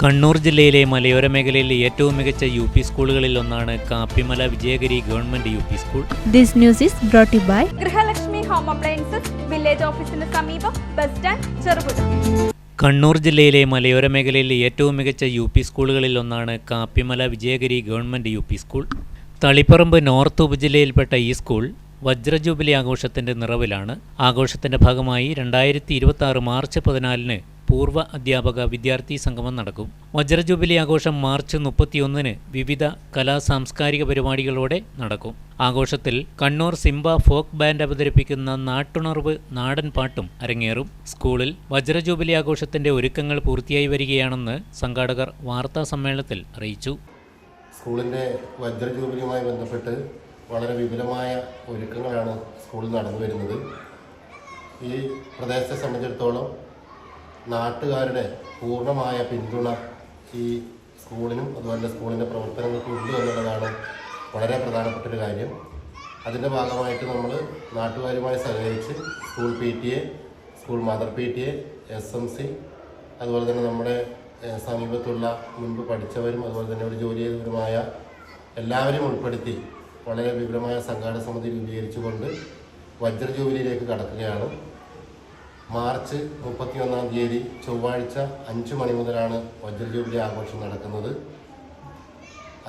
കണ്ണൂർ ജില്ലയിലെ മലയോര മേഖലയിലെ ഏറ്റവും മികച്ച യു പി സ്കൂളുകളിൽ ഒന്നാണ് Kappimala Vijayagiri government U P school. This news is brought by Grihalakshmi home appliances village ഓഫീസിന് സമീപം ബസ് സ്റ്റാൻഡ് ചെറുപുഴ. കണ്ണൂർ ജില്ലയിലെ മലയോര മേഖലയിലെ ഏറ്റവും മികച്ച യു പി സ്കൂളുകളിൽ ഒന്നാണ് Kappimala Vijayagiri government U P school. Taliparamba north ഉപജില്ലയിൽപ്പെട്ട ഈ സ്കൂൾ വജ്രജൂബിലി ആഘോഷത്തിന്റെ നിറവിലാണ്. ആഘോഷത്തിന്റെ ഭാഗമായി രണ്ടായിരത്തി ഇരുപത്തി ആറ് മാർച്ച് പതിനാലിന് പൂർവ അധ്യാപക വിദ്യാർത്ഥി സംഗമം നടക്കും. വജ്രജൂബിലി ആഘോഷം മാർച്ച് മുപ്പത്തിയൊന്നിന് വിവിധ കലാ സാംസ്കാരിക പരിപാടികളോടെ നടക്കും. ആഘോഷത്തിൽ കണ്ണൂർ സിംബ ഫോക്ക് ബാൻഡ് അവതരിപ്പിക്കുന്ന നാട്ടുണർവ് നാടൻ പാട്ടും അരങ്ങേറും. സ്കൂളിൽ വജ്രജൂബിലി ആഘോഷത്തിന്റെ ഒരുക്കങ്ങൾ പൂർത്തിയായി വരികയാണെന്ന് സംഘാടകർ വാർത്താ സമ്മേളനത്തിൽ അറിയിച്ചു. സ്കൂളിന്റെ വജ്രജൂബിലിയുമായി ബന്ധപ്പെട്ട് വളരെ വിപുലമായ ഒരുക്കങ്ങളാണ് സ്കൂളിൽ നടന്നു വരുന്നത് ഈ പ്രദേശത്തെ സംബന്ധിച്ചിടത്തോളം നാട്ടുകാരുടെ പൂർണമായ പിന്തുണ ഈ സ്കൂളിനും അതുപോലെ സ്കൂളിന്റെ പ്രവർത്തനങ്ങൾക്കും ഉണ്ട് എന്നുള്ളതാണ് വളരെ പ്രധാനപ്പെട്ട ഒരു കാര്യം. അതിന്റെ ഭാഗമായിട്ട് നമ്മൾ നാട്ടുകാരുമായി സഹകരിച്ച് school P T A school mother P T A S M C അതുപോലെ തന്നെ നമ്മുടെ സമീപത്തുള്ള മുൻപ് പഠിച്ചവരും അതുപോലെ തന്നെ ഒരു ജോലി ചെയ്തവരുമായ എല്ലാവരും ഉൾപ്പെടുത്തി വളരെ വിപുലമായ സംഘാടന സമിതി രൂപീകരിച്ചുകൊണ്ട് വജ്ര ജൂബിലിയിലേക്ക് കടക്കുകയാണ്. മാർച്ച് മുപ്പത്തിയൊന്നാം തീയതി ചൊവ്വാഴ്ച അഞ്ച് മണി മുതലാണ് വജ്രജൂബിലി ആഘോഷം നടക്കുന്നത്.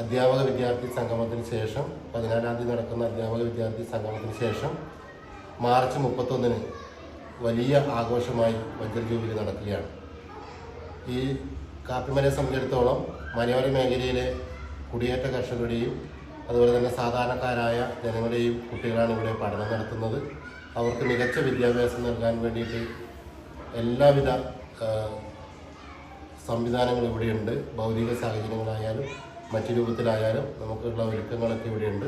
അധ്യാപക വിദ്യാർത്ഥി സംഗമത്തിന് ശേഷം പതിനാലാം തീയതി നടക്കുന്ന അധ്യാപക വിദ്യാർത്ഥി സംഗമത്തിന് ശേഷം മാർച്ച് മുപ്പത്തൊന്നിന് വലിയ ആഘോഷമായി വജ്രജൂബിലി നടക്കുകയാണ്. ഈ കാപ്പിമലയെ സംബന്ധിച്ചിടത്തോളം മലയോര മേഖലയിലെ കുടിയേറ്റ കർഷകരുടെയും അതുപോലെ തന്നെ സാധാരണക്കാരായ ജനങ്ങളുടെയും കുട്ടികളാണ് ഇവിടെ പഠനം നടത്തുന്നത്. അവർക്ക് മികച്ച വിദ്യാഭ്യാസം നൽകാൻ വേണ്ടിയിട്ട് എല്ലാവിധ സംവിധാനങ്ങൾ ഇവിടെയുണ്ട്. ഭൗതിക സാഹചര്യങ്ങളായാലും മറ്റു രൂപത്തിലായാലും നമുക്കുള്ള ഒരുക്കങ്ങളൊക്കെ ഇവിടെയുണ്ട്.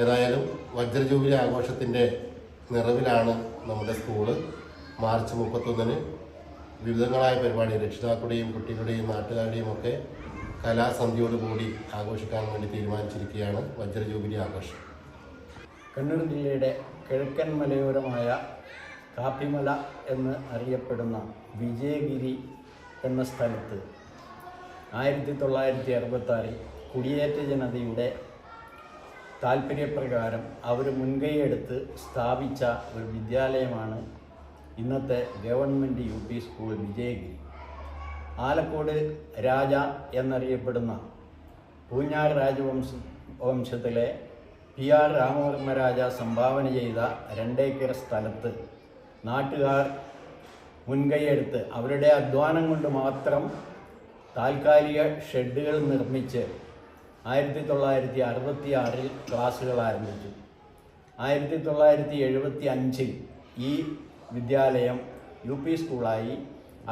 ഏതായാലും വജ്രജൂബിലി ആഘോഷത്തിന്റെ നിറവിലാണ് നമ്മുടെ സ്കൂൾ. മാർച്ച് മുപ്പത്തൊന്നിന് വിവിധങ്ങളായ പരിപാടി രക്ഷിതാക്കളുടെയും കുട്ടികളുടെയും നാട്ടുകാരുടെയും ഒക്കെ കലാസന്ധ്യയോടുകൂടി ആഘോഷിക്കാൻ വേണ്ടി തീരുമാനിച്ചിരിക്കുകയാണ് വജ്രജൂബിലി ആഘോഷം. കണ്ണൂർ ജില്ലയുടെ കിഴക്കൻ മലയോരമായ കാപ്പിമല എന്ന് അറിയപ്പെടുന്ന വിജയഗിരി എന്ന സ്ഥലത്ത് ആയിരത്തി തൊള്ളായിരത്തി അറുപത്താറിൽ കുടിയേറ്റ ജനതയുടെ താല്പര്യപ്രകാരം അവർ മുൻകൈയെടുത്ത് സ്ഥാപിച്ച ഒരു വിദ്യാലയമാണ് ഇന്നത്തെ government U P school Vijayagiri. Alakode Raja എന്നറിയപ്പെടുന്ന പൂഞ്ഞാർ രാജവംശ വംശത്തിലെ പി ആർ രാമവർമ്മരാജ സംഭാവന ചെയ്ത രണ്ടേക്കർ സ്ഥലത്ത് നാട്ടുകാർ മുൻകൈയെടുത്ത് അവരുടെ അധ്വാനം കൊണ്ട് മാത്രം താൽക്കാലിക ഷെഡുകൾ നിർമ്മിച്ച് ആയിരത്തി തൊള്ളായിരത്തി അറുപത്തി ആറിൽ ക്ലാസ്സുകൾ ആരംഭിച്ചു. ആയിരത്തി തൊള്ളായിരത്തി എഴുപത്തി അഞ്ചിൽ ഈ വിദ്യാലയം യു പി സ്കൂളായി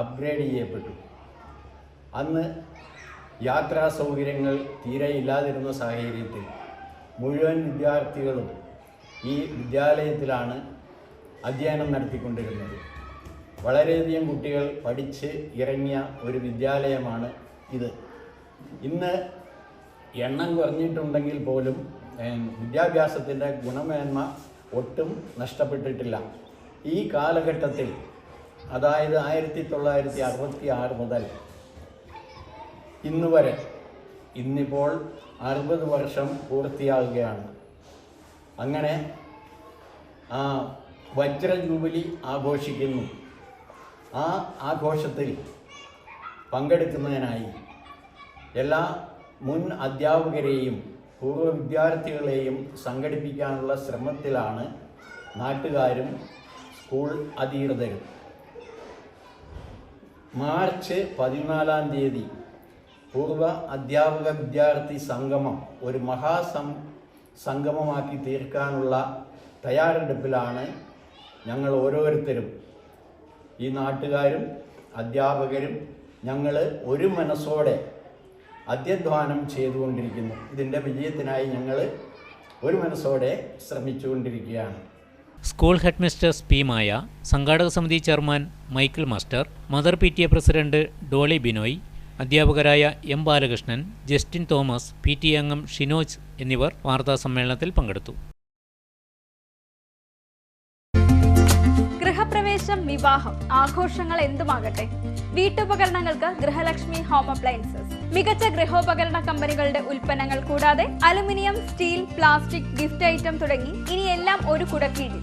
അപ്ഗ്രേഡ് ചെയ്യപ്പെട്ടു. അന്ന് യാത്രാ സൗകര്യങ്ങൾ തീരെ ഇല്ലാതിരുന്ന സാഹചര്യത്തിൽ മുഴുവൻ വിദ്യാർത്ഥികളും ഈ വിദ്യാലയത്തിലാണ് അധ്യയനം നടത്തിക്കൊണ്ടിരുന്നത്. വളരെയധികം കുട്ടികൾ പഠിച്ച് ഇറങ്ങിയ ഒരു വിദ്യാലയമാണ് ഇത്. ഇന്ന് എണ്ണം കുറഞ്ഞിട്ടുണ്ടെങ്കിൽ പോലും വിദ്യാഭ്യാസത്തിന്റെ ഗുണമേന്മ ഒട്ടും നഷ്ടപ്പെട്ടിട്ടില്ല. ഈ കാലഘട്ടത്തിൽ അതായത് ആയിരത്തി തൊള്ളായിരത്തി അറുപത്തി ആറ് മുതൽ ഇന്ന് വരെ ഇന്നിപ്പോൾ അറുപത് വർഷം പൂർത്തിയാകുകയാണ് അങ്ങനെ ആ വജ്ര ജൂബിലി ആഘോഷിക്കുന്നു. ആ ആഘോഷത്തിൽ പങ്കെടുക്കുന്നതിനായി എല്ലാ മുൻ അധ്യാപകരെയും പൂർവ വിദ്യാർത്ഥികളെയും സംഘടിപ്പിക്കാനുള്ള ശ്രമത്തിലാണ് നാട്ടുകാരും സ്കൂൾ അധികൃതരും മാർച്ച് പതിനാലാം തീയതി പൂർവ അധ്യാപക വിദ്യാർത്ഥി സംഗമം ഒരു മഹാസം സംഗമമാക്കി തീർക്കാനുള്ള തയ്യാറെടുപ്പിലാണ് ഞങ്ങൾ ഓരോരുത്തരും. ഈ നാട്ടുകാരും അധ്യാപകരും ഞങ്ങൾ ഒരു മനസ്സോടെ അധ്യധ്വാനം ചെയ്തുകൊണ്ടിരിക്കുന്നു. ഇതിന്റെ വിജയത്തിനായി ഞങ്ങൾ ഒരു മനസ്സോടെ ശ്രമിച്ചുകൊണ്ടിരിക്കുകയാണ്. സ്കൂൾ ഹെഡ്മിസ്റ്റേഴ്സ് പി മായ സംഘാടക സമിതി chairman Michael master mother P T A president Dolly Binoy അധ്യാപകരായ M Balakrishnan Justin Thomas P T അംഗം ഷിനോജ് എന്നിവർ വാർത്താ സമ്മേളനത്തിൽ പങ്കെടുത്തു. ഗൃഹപ്രവേശ വിവാഹം ആഘോഷങ്ങൾ എന്തുമാകട്ടെ? വീട്ടുപകരണങ്ങൾക്ക് ഗൃഹലക്ഷ്മി ഹോം അപ്ലയൻസസ്. മികച്ച ഗൃഹോപകരണ കമ്പനികളുടെ ഉൽപ്പന്നങ്ങൾ കൂടാതെ aluminium steel plastic gift item തുടങ്ങി ഇനിയെല്ലാം ഒരു കുടക്കീഴിൽ.